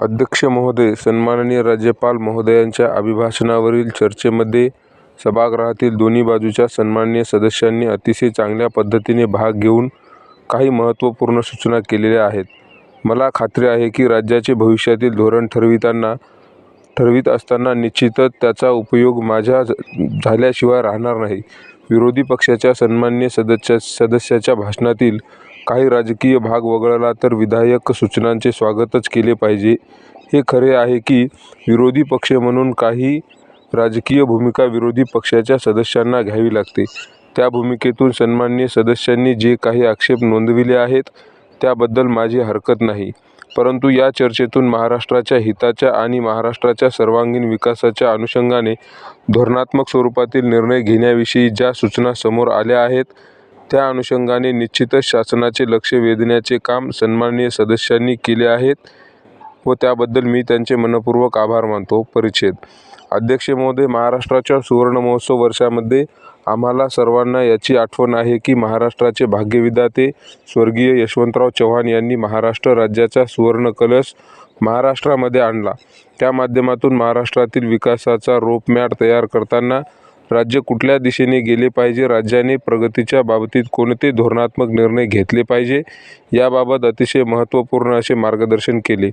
अध्यक्ष महोदय सन्माननीय राज्यपाल महोदयांच्या अभिभाषणावरील चर्चेमध्ये सभागृहातील दोन्ही बाजूच्या सन्माननीय सदस्यांनी अतिशय चांगल्या पद्धतीने भाग घेऊन काही महत्त्वपूर्ण सूचना केलेल्या आहेत. मला खात्री आहे की राज्याचे भविष्यातील धोरण ठरविताना ठरवित असताना निश्चितच त्याचा उपयोग माझ्या झाल्याशिवाय राहणार नाही. विरोधी पक्षाच्या सन्माननीय सदस्याच्या भाषणातील काही राजकीय भाग वगळला तर विधायक सूचनांचे स्वागतच केले पाहिजे. हे खरे आहे की विरोधी पक्ष म्हणून काही राजकीय भूमिका विरोधी पक्षाच्या सदस्यांना घ्यावी लागते. त्या भूमिकेतून सन्माननीय सदस्यांनी जे काही आक्षेप नोंदविले आहेत त्याबद्दल माझी हरकत नाही. परंतु या चर्चेतून महाराष्ट्राच्या हिताच्या आणि महाराष्ट्राच्या सर्वांगीण विकासाच्या अनुषंगाने धोरणात्मक स्वरूपातील निर्णय घेण्याविषयी ज्या सूचना समोर आल्या आहेत त्या अनुषंगाने निश्चितच शासनाचे लक्ष वेधण्याचे काम सन्माननीय सदस्यांनी केले आहेत व त्याबद्दल मी त्यांचे मनपूर्वक आभार मानतो. परिच्छेद अध्यक्ष महोदय महाराष्ट्राच्या सुवर्णमहोत्सव वर्षामध्ये आम्हाला सर्वांना याची आठवण आहे की महाराष्ट्राचे भाग्यविधाते स्वर्गीय यशवंतराव चव्हाण यांनी महाराष्ट्र राज्याचा सुवर्ण कलश महाराष्ट्रामध्ये आणला. त्या माध्यमातून महाराष्ट्रातील विकासाचा रोपमॅट तयार करताना राज्य कुठल्या दिशेने गेले पाहिजे, राज्याने प्रगतीच्या बाबतीत कोणते धोरणात्मक निर्णय घेतले पाहिजे याबाबत अतिशय महत्त्वपूर्ण असे मार्गदर्शन केले.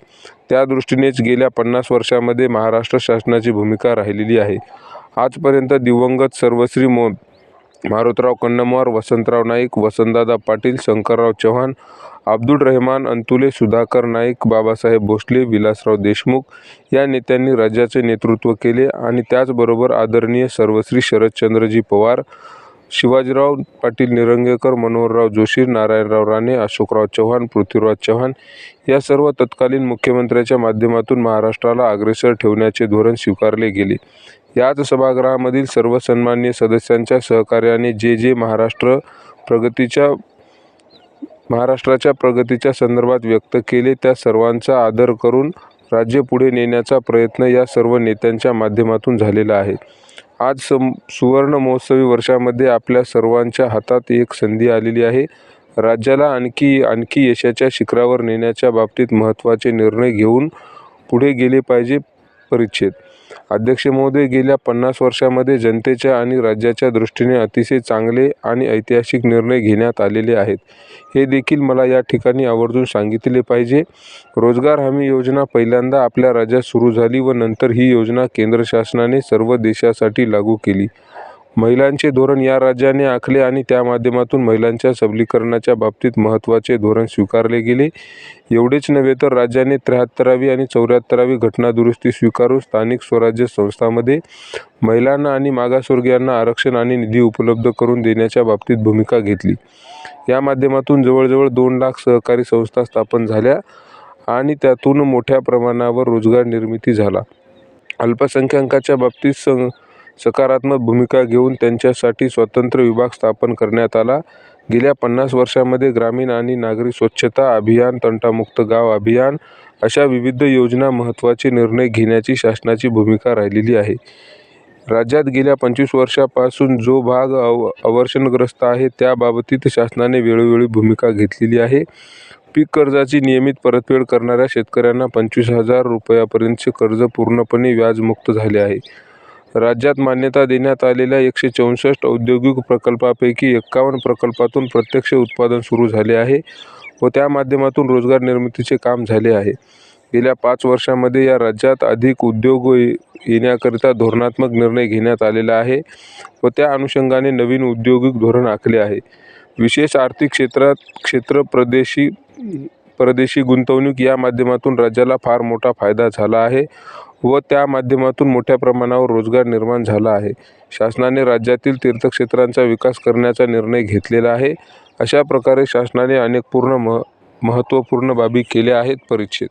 त्या दृष्टीनेच गेल्या पन्नास वर्षामध्ये महाराष्ट्र शासनाची भूमिका राहिलेली आहे. आजपर्यंत दिवंगत सर्वश्री मारोतराव कन्नमवार, वसंतराव नाईक, वसंतदादा पाटील, शंकरराव चव्हाण, अब्दुल रेहमान अंतुले, सुधाकर नाईक, बाबासाहेब भोसले, विलासराव देशमुख या नेत्यांनी राज्याचे नेतृत्व केले आणि त्याचबरोबर आदरणीय सर्वश्री शरदचंद्रजी पवार, शिवाजीराव पाटील निरंगेकर मनोहरराव जोशी, नारायणराव राणे, अशोकराव चव्हाण, पृथ्वीराज चव्हाण या सर्व तत्कालीन मुख्यमंत्र्यांच्या माध्यमातून महाराष्ट्राला अग्रेसर ठेवण्याचे धोरण स्वीकारले गेले. याच सभागृहामधील सर्व सन्मान्य सदस्यांच्या सहकार्याने जे जे महाराष्ट्र प्रगतीच्या महाराष्ट्राच्या प्रगतीच्या संदर्भात व्यक्त केले त्या सर्वांचा आदर करून राज्य पुढे नेण्याचा प्रयत्न या सर्व नेत्यांच्या माध्यमातून झालेला आहे. आज सम सुवर्ण वर्षामध्ये आपल्या सर्वांच्या हातात एक संधी आलेली आहे. राज्याला आणखी आणखी यशाच्या शिखरावर नेण्याच्या बाबतीत महत्त्वाचे निर्णय घेऊन पुढे गेले पाहिजे. परिच्छेद अध्यक्ष महोदय गेल्या पन्नास वर्षामध्ये जनतेच्या आणि राज्याच्या दृष्टीने अतिशय चांगले आणि ऐतिहासिक निर्णय घेण्यात आलेले आहेत हे देखील मला या ठिकाणी आवर्जून सांगितले पाहिजे. रोजगार हमी योजना पहिल्यांदा आपल्या राज्यात सुरू झाली व नंतर ही योजना केंद्र शासनाने सर्व देशासाठी लागू केली. महिलांचे धोरण या राज्याने आखले आणि त्या माध्यमातून महिलांच्या सबलीकरणाच्या बाबतीत महत्त्वाचे धोरण स्वीकारले गेले. एवढेच नव्हे तर राज्याने त्र्याहत्तरावी आणि चौऱ्याहत्तरावी घटनादुरुस्ती स्वीकारून स्थानिक स्वराज्य संस्थांमध्ये महिलांना आणि मागासवर्गीयांना आरक्षण आणि निधी उपलब्ध करून देण्याच्या बाबतीत भूमिका घेतली. या माध्यमातून जवळजवळ दोन लाख सहकारी संस्था स्थापन झाल्या आणि त्यातून मोठ्या प्रमाणावर रोजगार निर्मिती झाला. अल्पसंख्याकांच्या बाबतीत सं सकारात्मक भूमिका घेऊन त्यांच्यासाठी स्वतंत्र विभाग स्थापन करण्यात आला. गेल्या पन्नास वर्षामध्ये ग्रामीण आणि नागरी स्वच्छता अभियान, तंटामुक्त गाव अभियान अशा विविध योजना महत्त्वाचे निर्णय घेण्याची शासनाची भूमिका राहिलेली आहे. राज्यात गेल्या पंचवीस वर्षापासून जो भाग अव अवर्षणग्रस्त आहे त्याबाबतीत शासनाने वेळोवेळी भूमिका घेतलेली आहे. पीक कर्जाची नियमित परतफेड करणाऱ्या शेतकऱ्यांना पंचवीस हजार रुपयापर्यंतचे कर्ज पूर्णपणे व्याजमुक्त झाले आहे. राज्यात मान्यता देण्यात आलेल्या एकशे चौसष्ट औद्योगिक प्रकल्पापैकी एक्कावन्न प्रकल्पातून प्रत्यक्ष उत्पादन सुरू झाले आहे व त्या माध्यमातून रोजगार निर्मितीचे काम झाले आहे. गेल्या पाच वर्षामध्ये या राज्यात अधिक उद्योग येण्याकरिता धोरणात्मक निर्णय घेण्यात आलेला आहे व त्या अनुषंगाने नवीन औद्योगिक धोरण आखले आहे. विशेष आर्थिक क्षेत्रात क्षेत्र प्रदेशी परदेशी गुंतवणूक या माध्यमातून राज्याला फार मोठा फायदा झाला आहे व त्या माध्यमातून मोठ्या प्रमाणावर रोजगार निर्माण झाला आहे. शासनाने राज्यातील तीर्थक्षेत्रांचा विकास करण्याचा निर्णय घेतलेला आहे. अशा प्रकारे शासनाने अनेक महत्त्वपूर्ण बाबी केल्या आहेत. परीक्षेत